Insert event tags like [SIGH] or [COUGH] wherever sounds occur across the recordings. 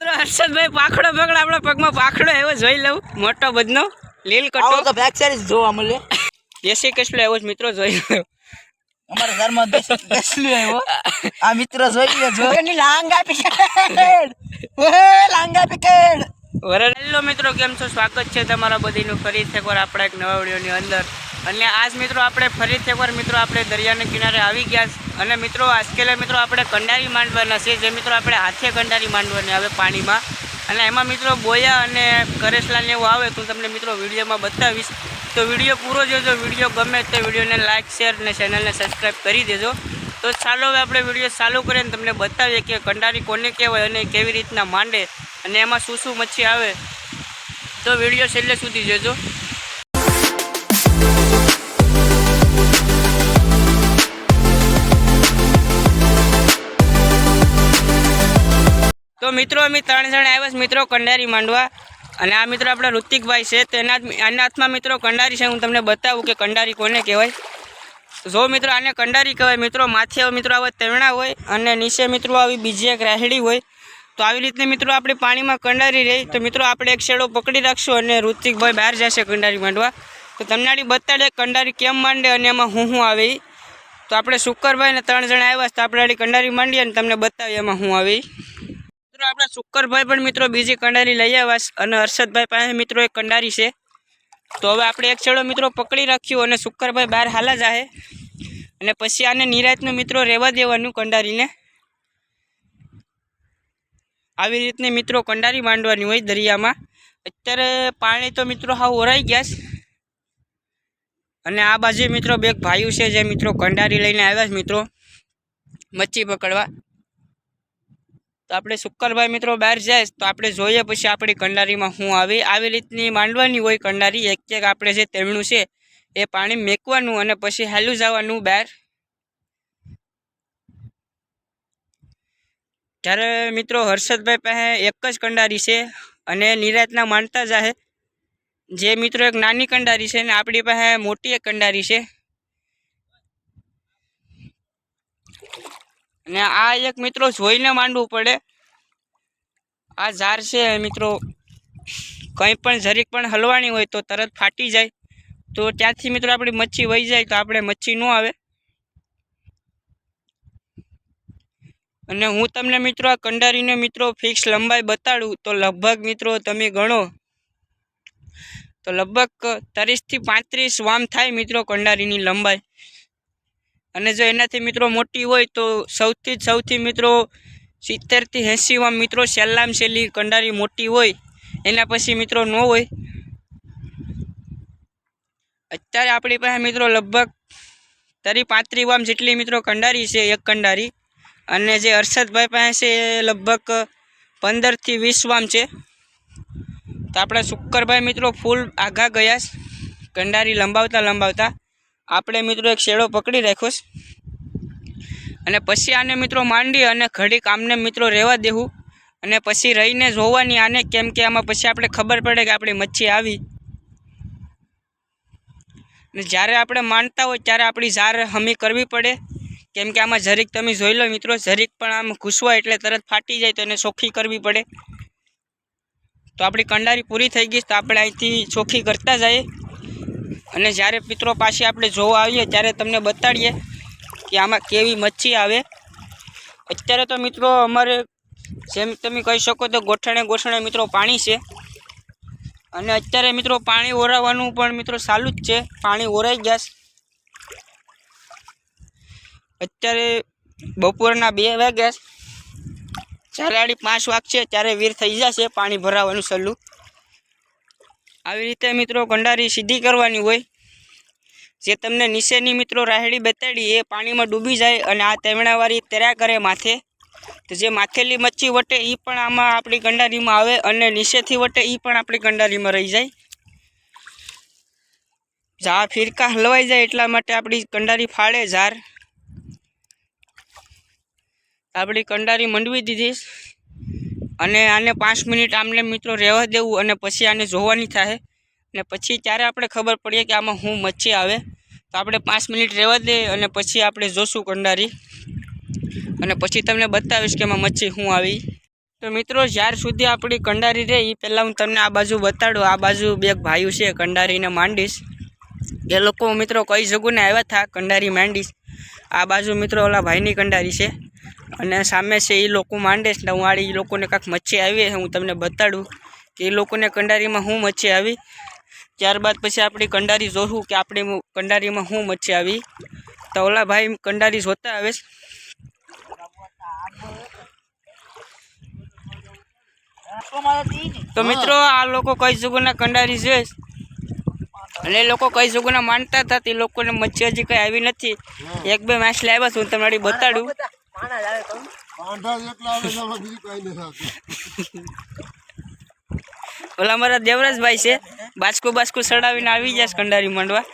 મિત્રો હર્ષદભાઈ પાખડો પકડ આપણા પગમાં પાખડો એવો જોઈ લઉં. મોટો બધનો લીલ કટો. તો બેક સાઈડ જોવા મળે. દેશી કસલો એવો જ મિત્રો જોઈ લઉં. અમારા ઘરમાં દેશી આવ્યો. આ મિત્ર જોઈ લે જો. એની લાંગા પીકેડ [LAUGHS] ઓહે લાંગા પીકેડ હેલો મિત્રો કેમ છો? સ્વાગત છે તમારા બધીનું. ફરી એકવાર આપણા એક નવા વિડીયોની અંદર. અને આજ મિત્રો આપણે ફરીથી એકવાર મિત્રો આપણે દરિયાના કિનારે આવી ગયા અને મિત્રો, આજકેલે મિત્રો આપણે કંડારી માંડવાના છે જે મિત્રો આપણે હાથે કંડારી માંડવાની આવે પાણીમાં. અને એમાં મિત્રો બોયા અને કરેસલાને એવું આવે તો તમને મિત્રો વિડીયોમાં બતાવીશ. તો વીડિયો પૂરો જોજો. વીડિયો ગમે તો વિડીયોને લાઇક શેર અને ચેનલને સબસ્ક્રાઈબ કરી દેજો. તો ચાલો હવે આપણે વીડિયો ચાલુ કરીને તમને બતાવીએ કે કંડારી કોને કહેવાય અને કેવી રીતના માંડે અને એમાં શું શું મચ્છી આવે. તો વીડિયો છેલ્લે સુધી જોજો. તો મિત્રો, અમે ત્રણ જણ આવ્યા છે મિત્રો, કંડારી માંડવા. અને આ મિત્રો આપણા ઋતિકભાઈ છે. તો એના એના હાથમાં મિત્રો કંડારી છે. હું તમને બતાવું કે કંડારી કોને કહેવાય. જો મિત્રો, આને કંડારી કહેવાય, મિત્રો, માથે મિત્રો આવા તેરણા હોય અને નીચે મિત્રો આવી બીજી એક રાહેડી હોય. તો આવી રીતે મિત્રો આપણે પાણીમાં કંડારી રહી. તો મિત્રો, આપણે એક શેડો પકડી રાખશું અને ઋતિકભાઈ બહાર જશે કંડારી માંડવા. તો તમને આડી બતાડે કંડારી કેમ માંડે અને એમાં હું હું આવે. તો આપણે શુકરભાઈને ત્રણ જણા આવ્યા તો આપણે આડી કંડારી માંડીએ અને તમને બતાવીએ એમાં હું આવે. મિત્રો, આપણા શુક્કરભાઈ પણ મિત્રો બીજી કંડારી લઈ આવ્યા અને હર્ષદભાઈ પાસે મિત્રો એક કંડારી છે. તો હવે આપણે એક છેડો મિત્રો પકડી રાખ્યું અને શુક્કરભાઈ બહાર હાલા જાહે. અને પછી આને નિરાતનું મિત્રો રહેવા દેવાનું કંડારીને. આવી રીતની મિત્રો કંડારી માંડવાની હોય દરિયામાં. અત્યારે પાણી તો મિત્રો હાવ ઓરાઈ ગયા અને આ બાજુ મિત્રો બે ભાઈઓ છે જે મિત્રો કંડારી લઈને આવ્યા છે મિત્રો, મચ્છી પકડવા. તો આપણે શુક્કરભાઈ મિત્રો બહાર જાય તો આપણે જોઈએ પછી આપણી કંડારીમાં શું આવે. આવી રીતની માંડવાની હોય કંડારી, એક એક આપણે જે તેમનું છે એ પાણી મેકવાનું અને પછી હાલું જવાનું બહાર. ત્યારે મિત્રો હર્ષદભાઈ પાસે એક જ કંડારી છે અને નિરાતના માનતા જાહે. જે મિત્રો એક નાની કંડારી છે ને આપણી પાસે મોટી એક કંડારી છે. અને આ એક મિત્રો જોઈને માંડવું પડે. આ ઝાર છે મિત્રો. કંઈ પણ જરીક પણ હલવાની હોય તો તરત ફાટી જાય. તો ત્યાંથી મિત્રો આપણી મચ્છી વહી જાય તો આપણે મચ્છી ન આવે. અને હું તમને મિત્રો આ કંડારીને મિત્રો ફિક્સ લંબાઈ બતાડું તો લગભગ મિત્રો તમે ગણો. તો લગભગ ત્રીસથી પાંત્રીસ વામ થાય મિત્રો કંડારીની લંબાઈ. અને જો એનાથી મિત્રો મોટી હોય તો સૌથી સૌથી મિત્રો સિત્તેરથી એંસીમાં મિત્રો સહેલામ સહેલી કંડારી મોટી હોય, એના પછી મિત્રો ન હોય. અત્યારે આપણી પાસે મિત્રો લગભગ તરી પાંત્રી વામ જેટલી મિત્રો કંડારી છે, એક કંડારી. અને જે હર્ષદભાઈ પાસે છે એ લગભગ પંદરથી વીસ વામ છે. તો આપણા શુક્કરભાઈ મિત્રો ફૂલ આઘા ગયા કંડારી લંબાવતા લંબાવતા. આપણે મિત્રો એક શેડો પકડી રાખ્યો અને પછી આને મિત્રો માંડી અને ઘડીક આમને મિત્રો રહેવા દેવું. અને પછી રહીને જોવાની આને કેમ કે આમાં પછી આપણે ખબર પડે કે આપણી મચ્છી આવી. ને જ્યારે આપણે માનતા હોય ત્યારે આપણી ઝાર હમી કરવી પડે. કેમ કે આમાં જરીક તમે જોઈ લો મિત્રો, જરીક પણ આમ ઘૂસવાય એટલે તરત ફાટી જાય તો એને ચોખ્ખી કરવી પડે. તો આપણી કંડારી પૂરી થઈ ગઈ તો આપણે અહીંથી ચોખ્ખી કરતા જઈએ. અને જ્યારે મિત્રો પાસે આપણે જોવા આવીએ ત્યારે તમને બતાડીએ કે આમાં કેવી મચ્છી આવે. અત્યારે તો મિત્રો અમારે જેમ તમે કહી શકો તો ગોઠણે ગોઠણે મિત્રો પાણી છે. અને અત્યારે મિત્રો પાણી ઓરાવાનું પણ મિત્રો ચાલુ જ છે. પાણી ઓરાઈ ગયા છે. અત્યારે બપોરના બે વાગ્યા છે. જ્યારે આડી પાંચ વાગશે ત્યારે વીર થઈ જશે પાણી ભરાવાનું સહેલું આવી રીતે મિત્રો કંડારી સીધી કરવાની હોય. જે તમને નીચેની મિત્રો રાહેડી બતાડી એ પાણીમાં ડૂબી જાય અને આ તેમણાવાળી તર્યા કરે માથે. તો જે માથેલી મચ્છી વટે એ પણ આમાં આપણી કંડારીમાં આવે અને નીચેથી વટે એ પણ આપણી કંડારીમાં રહી જાય. ઝા ફિરકા હલવાઈ જાય એટલા માટે આપણી કંડારી ફાળે ઝાર. આપણી કંડારી મંડવી દીધી. અને આને પાંચ મિનિટ આમને મિત્રો રહેવા દેવું અને પછી આને જોવાની થાય. ને પછી ત્યારે આપણે ખબર પડીએ કે આમાં હું મચ્છી આવે. તો આપણે પાંચ મિનિટ રહેવા દઈએ અને પછી આપણે જોશું કંડારી. અને પછી તમને બતાવીશ કે એમાં મચ્છી શું આવી. તો મિત્રો, જ્યાર સુધી આપણી કંડારી રહે એ પહેલાં હું તમને આ બાજુ બતાડું. આ બાજુ બે ભાઈઓ છે, કંડારીને માંડીશ. એ લોકો મિત્રો કઈ જગુને આવ્યા હતા કંડારી માંડીશ. આ બાજુ મિત્રો ઓલા ભાઈની કંડારી છે. અને સામે છે એ લોકો માંડે ને હું આડી એ લોકોને કાંઈક મચ્છી આવી છે હું તમને બતાડું કે એ લોકોને કંડારીમાં હું મચ્છી આવી. ત્યારબાદ પછી આપણી કંડારી જોશું કે આપણી કંડારીમાં હું મચ્છી આવી. તો ઓલા ભાઈ કંડારી જોતા આવે તો મિત્રો આ લોકો કઈ જગુના કંડારી છે? અને એ લોકો કઈ જગુના માનતા હતા? તે લોકોને મચ્છી હજી કઈ આવી નથી. એક બે માછલી આવ્યા છે હું તમારી બતાડું. પાંડા એકલા આવે છે આમાં બીજું કઈ નથી આવતું ઓલા અમારા દેવરાજભાઈ છે. બાજકુ બાજકુ સડાવીને આવી જાય છે કંડારી માંડવા.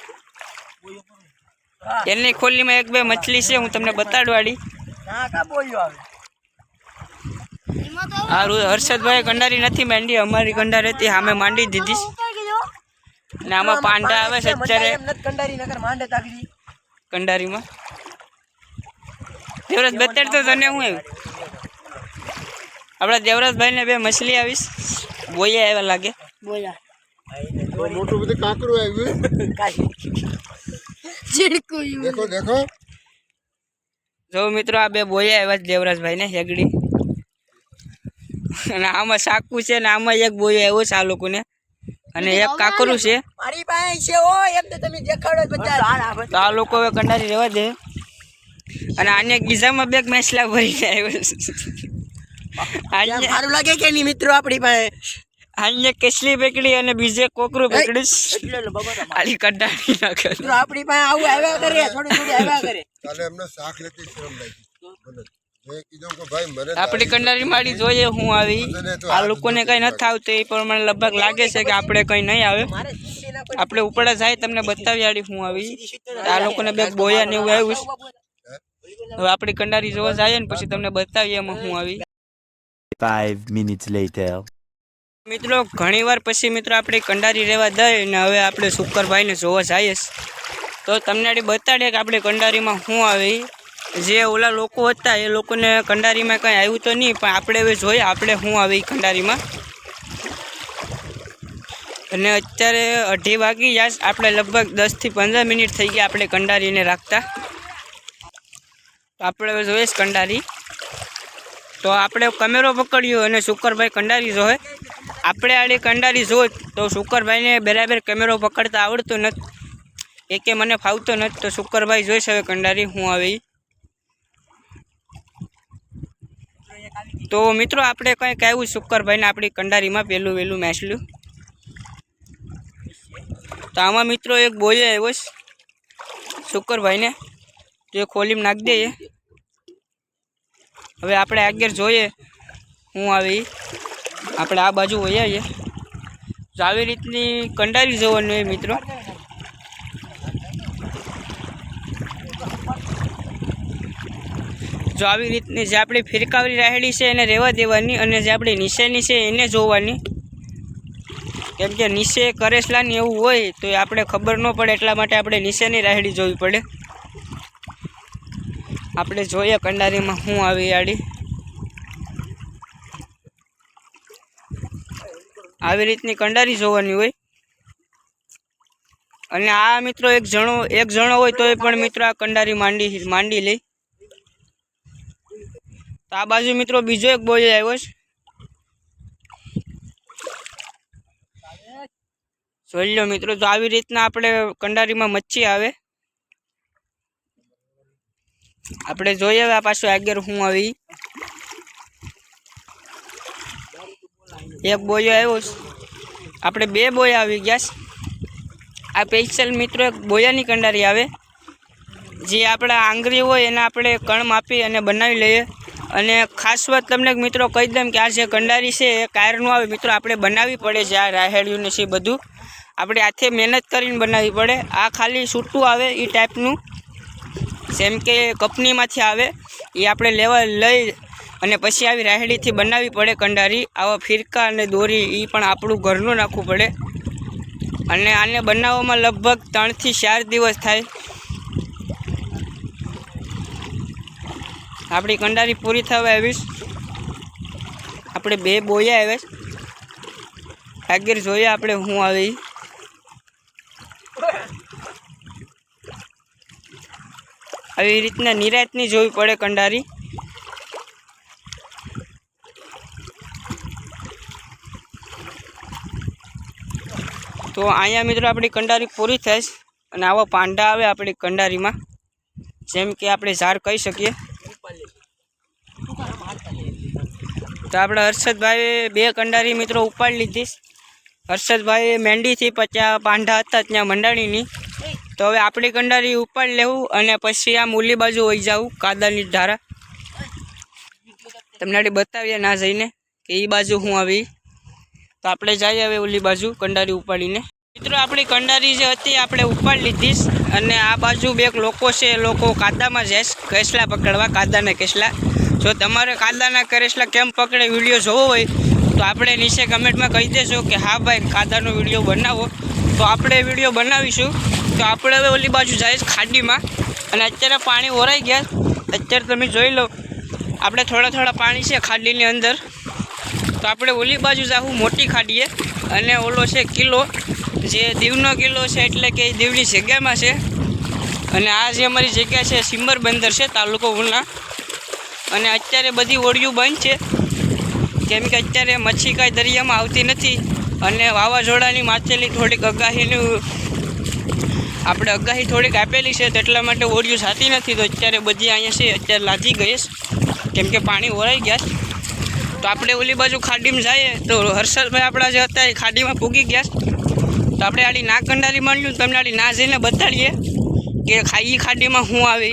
એની ખોલીમાં એક બે મછલી છે હું તમને બતાડું આડી આ રુ- હર્ષદભાઈ કંડારી નથી માંડી અમારી કંડારી હતી સામે માંડી દીધી છે. ને આમાં પાંડા આવે છે અત્યારે. કંડારી નગર માંડે તાકડી કંડારીમાં. દેવરાજ બતાડ તો તને હું આવ્યું આપણા દેવરાજભાઈને બે મછલી આવીશ. બોયા એવા લાગે. મોટું બધું કાંકરું આવ્યું દેખો દેખો. જો મિત્રો આ બે બોયા આવ્યા છે દેવરાજભાઈને હેગડી. અને આમાં સાકુ છે ને આમાં એક બોયો આવ્યો છે આ લોકોને. અને એક કાકરું છે. મારી પાસે છે ઓ એમ તો તમે દેખાડો બધા. તો આ લોકો હવે કંડારી રહેવા દે. અને આને ગીઝામાં બે મેસલા ભરીને આવ્યો સારું લાગે કે નહીં મિત્રો આપણી પાસે? આને કેસલી પેકડી અને બીજે કોકરું એટલે આલી કંડારી નાખે. આપણી પાસે આવું આવ્યા કરે થોડી થોડી આવ્યા કરે. કાલે એમને શાક લેતી શરમ લાગી આપણી કંડારી માડી જોઈએ હું આવી. આ લોકોને કઈ નથી આવતું એ પ્રમાણે લગભગ લાગે છે કે આપણે કઈ નહીં આવે. આપણે ઉપડે જાય તમને બતાવી આડી હું આવી. આ લોકોને બે બોયા ને એવું આવ્યું હવે આપણે કંડારી જોવા જઈએ ને પછી તમને બતાવીએ એમાં હું આવી. 5 minutes later. મિત્રો ઘણીવાર પછી મિત્રો આપણે કંડારી રહેવા દઈ ને હવે આપણે શુકરભાઈને જોવા જઈએ તો તમને આડી બતાડીએ કે આપણે કંડારીમાં શું આવી. જે ઓલા લોકો હતા એ લોકોને કંડારીમાં કંઈ આવ્યું તો નહીં પણ આપણે હવે જોઈએ આપણે શું આવી કંડારીમાં. અને અત્યારે અઢી વાગી જાય આપણે લગભગ દસથી પંદર મિનિટ થઈ ગયા આપણે કંડારીને રાખતા. આપણે હવે જોઈશ કંડારી. તો આપણે કેમેરો પકડ્યો અને શુકરભાઈ કંડારી જોવે. આપણે આડી કંડારી જોઈ તો શુકરભાઈને બરાબર કેમેરો પકડતા આવડતો નથી. એકે મને ફાવતો નથી, તો શુકરભાઈ જોઈશ હવે કંડારી હું આવી તો મિત્રો આપણે કંઈક આવ્યું શુકરભાઈને આપણી કંડારીમાં પહેલું વહેલું મેસલું તો આમાં મિત્રો એક બોયો આવ્યો છે શુકરભાઈને તો એ ખોલીમાં નાખી દઈએ હવે આપણે આગળ જોઈએ. હું આવી. આપણે આ બાજુ હોઈએ આવીએ આવી રીતની કંડારી જોવાનું એ મિત્રો. જો આવી રીતની જે આપણી ફિરકાવરી રહેલી છે એને રહેવા દેવાની અને જે આપણી નિશેની છે એને જોવાની. કેમ કે નીચે કરેસલાની એવું હોય તો એ આપણે ખબર ન પડે એટલા માટે આપણે નિશેની રાહેડી જોવી પડે. આપણે જોઈએ કંડારીમાં શું આવી આડી. આવી રીતની કંડારી જોવાની હોય. અને આ મિત્રો એક જણો એક જણો હોય તો પણ મિત્રો આ કંડારી માંડી માંડી લઈ તો આ બાજુ મિત્રો બીજો એક બોય આવ્યો છે. જોઈ લો મિત્રો, તો આવી રીતના આપણે કંડારીમાં મચ્છી આવે. આપણે જોઈએ હવે પાછું આગળ હું આવી. એક બોયો આવ્યો આપણે બે બોય આવી ગયા આ સ્પેશિયલ મિત્રો એક બોયાની કંડારી આવે. જે આપણા આંગળી હોય એને આપણે કણ માપી અને બનાવી લઈએ. અને ખાસ વાત તમને મિત્રો કહી દઉં કે આ જે કંડારી છે એ કાયરનું આવે. મિત્રો, આપણે બનાવવી પડે છે આ રાહેડિયું નથી બધું. આપણે હાથે મહેનત કરીને બનાવવી પડે. આ ખાલી છૂટું આવે એ ટાઈપનું જેમ કે કંપનીમાંથી આવે, એ આપણે લેવા લઈ અને પછી આવી રાહેડીથી બનાવવી પડે કંડારી, આવા ફિરકા અને દોરી એ પણ આપણું ઘરનું નાખવું પડે. અને આને બનાવવામાં લગભગ ત્રણથી ચાર દિવસ થાય. આપણી કંડારી પૂરી થવા આવીશ. આપણે બે બોયા આવ્યા કાગીર જોઈએ આપણે હું આવે. આવી રીતના નિરાતની જોવી પડે કંડારી. તો અહીંયા મિત્રો આપણી કંડારી પૂરી થઈશ અને આવા પાંડા આવે આપણી કંડારીમાં. જેમ કે આપણે ઝાડ કહી શકીએ. તો આપણે હર્ષદભાઈએ બે કંડારી મિત્રો ઉપાડી લીધી. હર્ષદભાઈએ મેંડીથી પચાસ પાંડા હતા ત્યાં મંડાણીની. તો હવે આપણી કંડારી ઉપર લેવું અને પછી આમ ઓલી બાજુ વહી જવું, કાદરની ધારા. તમને આડી બતાવીએ ના જઈને કે એ બાજુ હું આવી. તો આપણે જઈએ હવે ઓલી બાજુ કંડારી ઉપાડીને. મિત્રો, આપણી કંડારી જે હતી, આપણે ઉપાડ લીધી અને આ બાજુ બે લોકો છે, એ લોકો કાદામાં જઈશ કેસલા પકડવા, કાદાના કેસલા. જો તમારે કાદાના કરેસલા કેમ પકડે, વીડિયો જોવો હોય, તો આપણે નીચે કમેન્ટમાં કહી દેજો કે હા ભાઈ, કાદાનો વીડિયો બનાવો. તો આપણે વીડિયો બનાવીશું. તો આપણે હવે ઓલી બાજુ જાય ખાડીમાં. અને અત્યારે પાણી ઓરાઈ ગયા. અત્યારે તમે જોઈ લો, આપણે થોડા થોડા પાણી છે ખાડીની અંદર. તો આપણે ઓલી બાજુ જાવું મોટી ખાડીએ. અને ઓલો છે કિલ્લો. જે દીવનો કિલ્લો છે એટલે કે દીવની જગ્યામાં છે. અને આ જે અમારી જગ્યા છે, સિમ્બર બંદર છે, તાલુકો ઉના. અને અત્યારે બધી ઓળિયું બંધ છે. કેમ કે અત્યારે મચ્છી કાંઈ દરિયામાં આવતી નથી. અને વાવાઝોડાની માથેલી થોડીક અગાહીનું આપણે અગાહી થોડીક આપેલી છે એટલા માટે ઓળિયું સાતી નથી, તો અત્યારે બધી અહીંયા છે, અત્યારે લાજી ગઈ કેમ કે પાણી ઓરાઈ ગયા તો આપણે ઓલી બાજુ ખાડીમાં જઈએ, તો હર્ષદભાઈ આપણા જે હતા એ ખાડીમાં પૂગી ગયા તો આપણે આડી ના કંડારી માંડ્યું તમને આડી ના જઈને બતાડીએ કે ખાઈ ખાડીમાં શું આવે.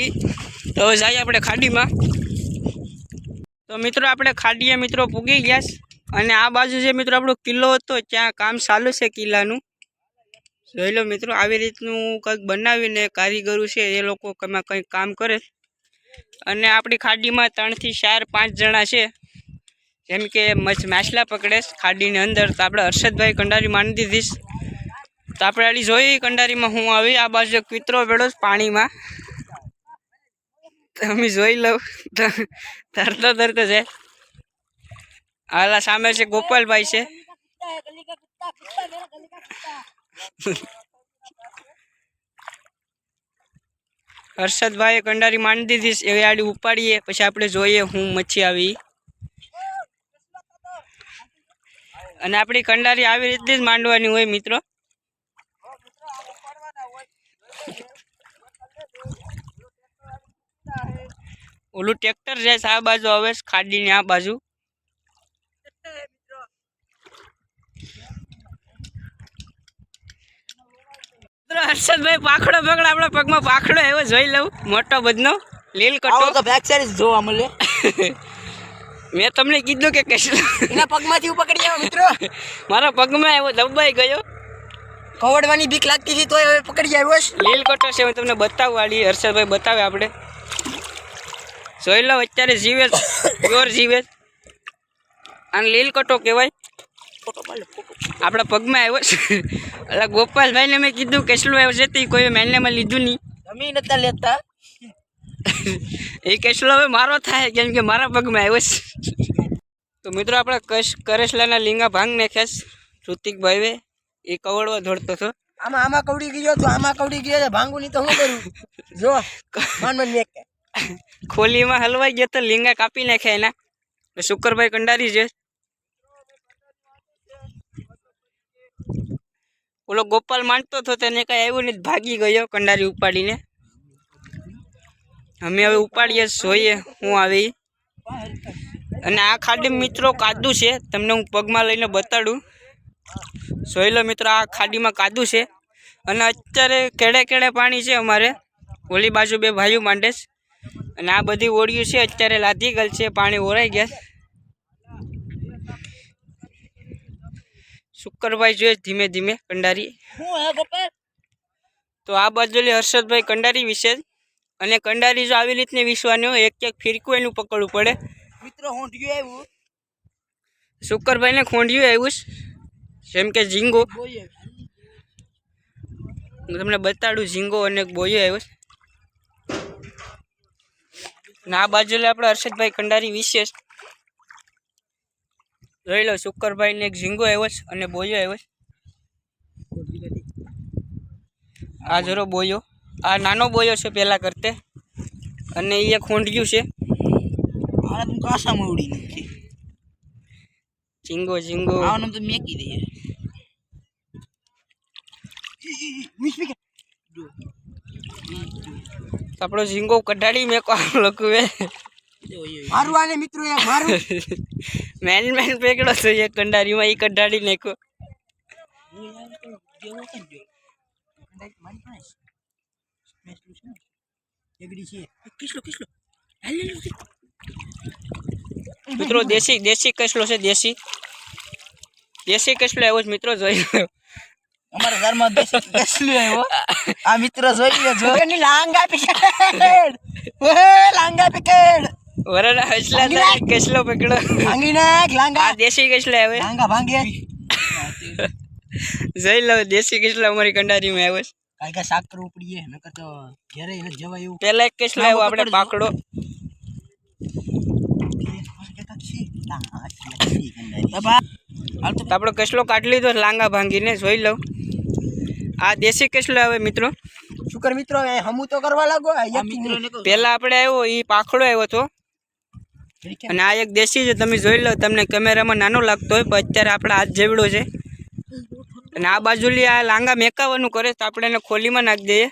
તો હવે જઈએ આપણે ખાડીમાં. તો મિત્રો, આપણે ખાડીએ મિત્રો પૂગી ગયા અને આ બાજુ જે મિત્રો આપણો કિલ્લો હતો, ત્યાં કામ ચાલુ છે કિલ્લાનું. જોઈ લો મિત્રો, આવી રીતનું કંઈક બનાવીને કારીગરો છે, એ લોકો એમાં કંઈક કામ કરે. અને આપણી ખાડીમાં ત્રણથી ચાર, પાંચ જણા છે. જેમ કે મછ માછલા પકડે, ખાડીની અંદર તો આપણે હર્ષદભાઈ કંડારી માંડી દીધીશ તો આપણે આડી જોઈ કંડારીમાં હું આવી, આ બાજુ કિતરો બેડો પાણીમાં. તમે જોઈ લઉં. તરતો તરતો છે હાલા સામે છે ગોપાલભાઈ છે. હર્ષદભાઈએ કંડારી માંડી દીધી એ આડી ઉપાડીએ, પછી આપણે જોઈએ હું મચ્છી આવી. અને આપણી કંડારી આવી રીતે જ માંડવાની હોય મિત્રો. ઓલું ટ્રેક્ટર જાય આ બાજુ હવે ખાડીની આ બાજુ. હર્ષદભાઈ પાખડો પકડ આપણા પગમાં પાખડો એવો જોઈ લઉં. મોટો બધનો લીલ કટો. તો બેક સાઈડ જોવા મળે. [LAUGHS] મેં તમને કીધું કે કશું. એના પગમાંથી પકડી આવ્યો મિત્રો. [LAUGHS] મારા પગમાં એવો દબાઈ ગયો. કવડવાની બીક લાગતી હતી તો હવે પકડી આવ્યો છે. લીલ કટો છે હું તમને બતાવું વાળી હર્ષદભાઈ બતાવે આપણે. જોઈ લો અત્યારે જીવે પ્યોર [COUGHS] જીવે અને લીલ કટો કહેવાય. આપણા પગમાં આવ્યો છે. એટલે ગોપાલભાઈને મેં કીધું કેસલું આવ્યો છે તે કોઈ મેનેમાં લીધું નહીં. તમે નતા લેતા? એ કેસલો હવે મારો થાય કેમ કે મારા પગમાં આવ્યો છે. તો મિત્રો આપણે કશ કરેસલાના લીંગા ભાંગ નાખ્યા છે ઋતિકભાઈએ એ કવડવા દોડતો હતો. આમાં આમાં કવડી ગયો તો આમાં કવડી ગયો છે ભાંગું નહીં તો શું કરું? જો માન મન ખોલીમાં હલવાઈ ગયો તો લીંગા કાપી નાખ્યા એના શુકરભાઈ કંડારી છે. ઓલો ગોપાલ માંડતો હતો તેને કાંઈ આવ્યું નહીં, ભાગી ગયો કંડારી ઉપાડીને. અમે હવે ઉપાડીએ જોઈએ હું આવી. અને આ ખાડી મિત્રો કાદુ છે, તમને હું પગમાં લઈને બતાડું. જોઈ લો મિત્રો, આ ખાડીમાં કાદુ છે. અને અત્યારે કેડે કેડે પાણી છે અમારે, ઓલી બાજુ બે ભાઈઓ માંડે અને આ બધી ઓળિયું છે, અત્યારે લાધી ગયેલ છે, પાણી ઓરાઈ ગયા છે. શુક્કરભાઈ જોઈએ ધીમે ધીમે કંડારી. હું તો આ બાજુલી હર્ષદભાઈ કંડારી વિશે અને કંડારી જો આવી રીતની વિસવાની હોય એક એક ફિરકું એનું પકડવું પડે. મિત્રો હું ગયો આવ્યું. શુક્કરભાઈને ખોંડિયું આવ્યું જેમ કે ઝીંગો. હું તમને બતાડું ઝીંગો અને બોયો આવ્યો અને આ બાજુ આપણે હર્ષદભાઈ કંડારી વિશેષ જોઈ લો શુકરભાઈને એક ઝીંગો આવ્યો છે અને બોયો આવ્યો છે. આ જરો બોયો. આ નાનો બોયો છે પહેલાં કરતે. અને એ એક હોંડિયું છે. કાસામાં ઉડી નાખી. ઝીંગો ઝીંગો. આને તો મેકી દઈએ. આપણો ઝીંગો કઢાડી મેકો લખું એ મારું આને મિત્રો યાર મારું. [LAUGHS] મેન મેન પેકડો છે એક કંડારીમાં એ કઢાડી નાખ્યો મિત્રો દેશી દેશી કસલો છે દેશી. દેશી કસલો એવો જ મિત્રો જોઈ લો. અમારા ઘરમાં દેશી કસલું આવ્યો આ મિત્ર જોઈ લો જો. [LAUGHS] લાંગા પીકેડ લાંગા પીકેડ વરના હસલા કસલો પકડો. ભાંગી નાખ લાંગા. આ દેશી કસલો આવે લાંગા ભાંગે. જોઈ લો દેશી કસલો અમારી કંડારીમાં આવ્યો છે. કાઈ કા શાક કરવું પડીએ નકર તો ઘરે ન જવાય એવું. પેલા એક કસલો આવ્યો આપણે પાકડો આપણો કસલો કાઢી લીધો લાંગા ભાંગીને જોઈ લઉં. આ દેશી કસલો આવે મિત્રો. શુકર મિત્રો હમું તો કરવા લાગો આ પેલા આપણે આવ્યો એ પાખડો આવ્યો હતો. અને આ એક દેશી છે તમે જોઈ લો તમને કેમેરામાં નાનો લાગતો હોય પણ અત્યારે આપણે હાથ જેવડો છે. અને આ બાજુલી આ લાંગા મેકાવાનું કરે તો આપણે એને ખોલીમાં નાખી દઈએ.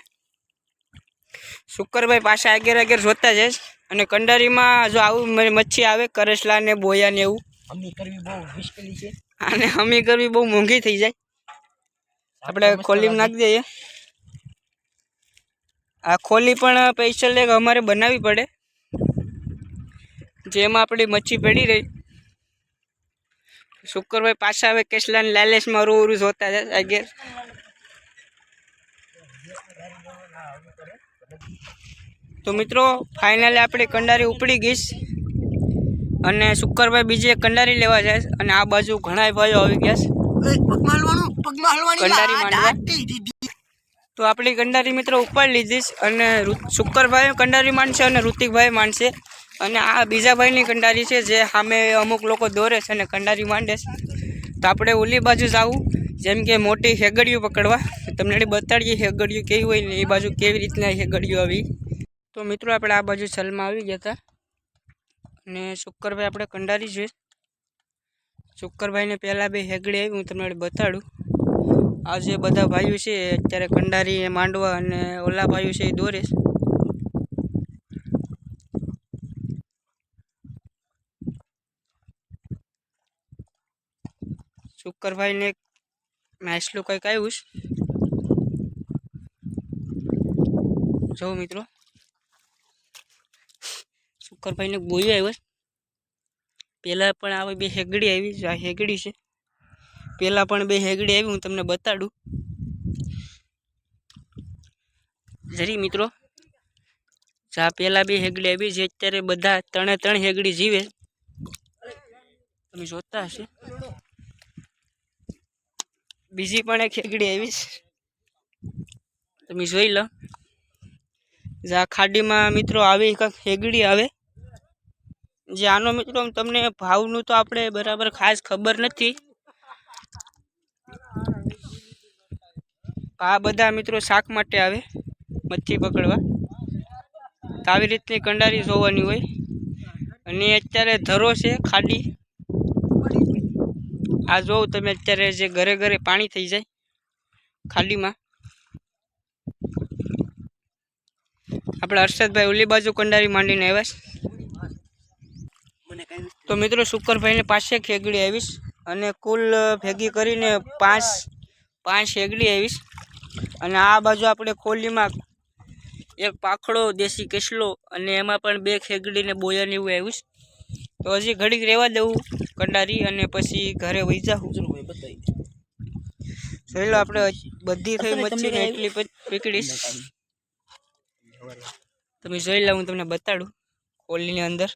શુકરભાઈ પાછા આગેર આગેર જોતા જઈશ અને કંડારીમાં જો આવું મચ્છી આવે કરસલા ને બોયા ને એવું. અમી કરવી બહુ મુશ્કેલી છે. અને અમી કરવી બહુ મોંઘી થઈ જાય. આપણે ખોલીમાં નાખી દઈએ. આ ખોલી પણ પૈસા લે અમારે બનાવવી પડે. જેમાં આપણી મચ્છી પડી રહી. શુક્રભાઈ પાછા હવે કેસલા ને લાલેશમાં રૂ રૂ જોતા જાય ગેસ તો મિત્રો ફાઇનલી આપણી કંડારી ઉપડી ગઈશ અને શુક્રભાઈ બીજી કંડારી લેવા જાય અને આ બાજુ ઘણા ભાઈઓ આવી ગયા છે. કંડારી માંડવા. તો આપણી કંડારી મિત્રો ઉપાડી લીધી અને શુક્કરભાઈ કંડારી માનશે અને ઋતિકભાઈ માનશે અને આ બીજા ભાઈની કંડારી છે જે સામે અમુક લોકો દોરે છે અને કંડારી માંડે છે. તો આપણે ઓલી બાજુ જવું. જેમ કે મોટી હેગડીઓ પકડવા. તમને બતાડીએ હેગડીઓ કેવી હોય ને એ બાજુ કેવી રીતના હેગડીઓ આવી. તો મિત્રો આપણે આ બાજુ છલમાં આવી ગયા હતા. અને શુક્કરભાઈ આપણે કંડારી જોઈએ શુક્કરભાઈને પહેલાં બે હેગડી આવી, હું તમને બતાડું. આ જે બધા ભાઈઓ છે, અત્યારે કંડારી, માંડવા અને ઓલા ભાઈઓ છે, એ દોરે છે. શુક્કરભાઈને નાસલું કંઈક આવ્યું છે. જો મિત્રો. શુક્કરભાઈને બોયું આવ્યો પહેલાં પણ આવી બે હેગડી આવી, આ હેગડી છે. પહેલાં પણ બે હેગડી આવી હું તમને બતાડું. જરી મિત્રો, જા પહેલાં બે હેગડી આવી છે અત્યારે બધા ત્રણે ત્રણ હેગડી જીવે. તમે જોતા હશે. બીજી પણ એક હેગડી આવી તમે જોઈ લો. જા ખાડીમાં મિત્રો આવી કંઈક હેગડી આવે. જે આનો મિત્રો, તમને ભાવનું તો આપણે બરાબર ખાસ ખબર નથી. આ બધા મિત્રો શાક માટે આવે મચ્છી પકડવા. તો આવી રીતની કંડારી જોવાની હોય. અને અત્યારે ધરો છે ખાડી. આ જોઉં તમે અત્યારે જે ઘરે ઘરે પાણી થઈ જાય ખાડીમાં. આપણે હર્ષદભાઈ ઓલી બાજુ કંડારી માંડીને આવ્યા તો મિત્રો શુકરભાઈને પાસે ખેગડી આવીશ. અને કુલ ભેગી કરીને પાંચ પાંચ હેગડી આવીશ અને આ બાજુ આપણે ખોલીમાં એક પાખડો દેશી કેસલો અને એમાં પણ બે ખેગડીને બોયાને એવું આવ્યું તો હજી ઘડીક રહેવા દેવું કંડારી અને પછી ઘરે વહી જાઉં. જોઈ લો આપણે બધી થઈ મચ્છી એટલી પકડીશ. તમે જોઈ લો હું તમને બતાડું કોલીની અંદર.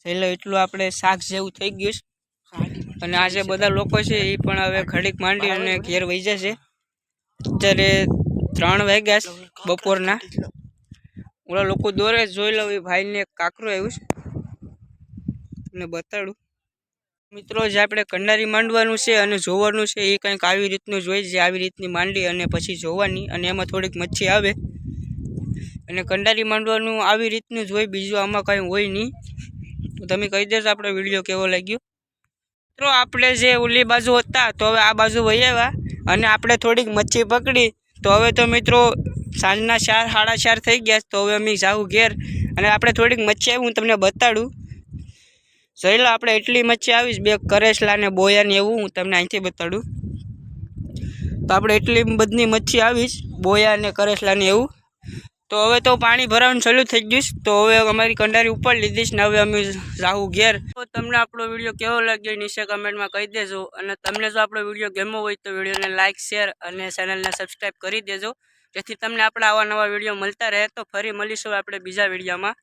જોઈ લો એટલું આપણે શાક જેવું થઈ ગયું છે. અને આજે બધા લોકો છે એ પણ હવે ઘડીક માંડી અને ઘેર વહી જશે. અત્યારે ત્રણ વાગ્યા બપોરના. ઓલા લોકો દોરે જોઈ લઉં, એ ભાઈને કાકરો આવ્યું છે. તમને બતાડું. મિત્રો, જે આપણે કંડારી માંડવાનું છે અને જોવાનું છે એ કંઈક આવી રીતનું જોઈ છે આવી રીતની માંડી અને પછી જોવાની, અને એમાં થોડીક મચ્છી આવે. અને કંડારી માંડવાનું આવી રીતનું જોઈ, બીજું આમાં કંઈ હોય નહીં. તમે કહી દેજો, આપણો વીડિયો કેવો લાગ્યો? મિત્રો આપણે જે ઓલી બાજુ હતા, તો હવે આ બાજુ વહી આવ્યા. અને આપણે થોડીક મચ્છી પકડી. તો હવે તો મિત્રો, સાંજના ચાર, સાડા ચાર થઈ ગયા તો હવે અમે જાઉં ઘેર. અને આપણે થોડીક મચ્છી આવી, હું તમને બતાડું. જોઈ લો, આપણે એટલી મચ્છી આવીશ બે કરેસલા ને બોયા ને એવું, હું તમને અહીંથી બતાડું. તો આપણે એટલી બધી મચ્છી આવીશ બોયા ને કરેસલા ને એવું. તો હવે તો પાણી ભરાવાનું ચાલુ થઈ ગયું. તો હવે અમારી કંડારી ઉપર લીધીશ ને હવે અમે જાવું ઘેર. તો તમને આપણો વીડિયો કેવો લાગ્યો નીચે કમેન્ટમાં કહી દેજો. અને તમને જો આપણો વીડિયો ગમ્યો હોય તો વિડીયોને લાઇક શેર અને ચેનલને સબસ્ક્રાઈબ કરી દેજો. જેથી તમને આપણા આવા નવા વીડિયો મળતા રહે. તો ફરી મળીશું આપણે બીજા વિડીયોમાં.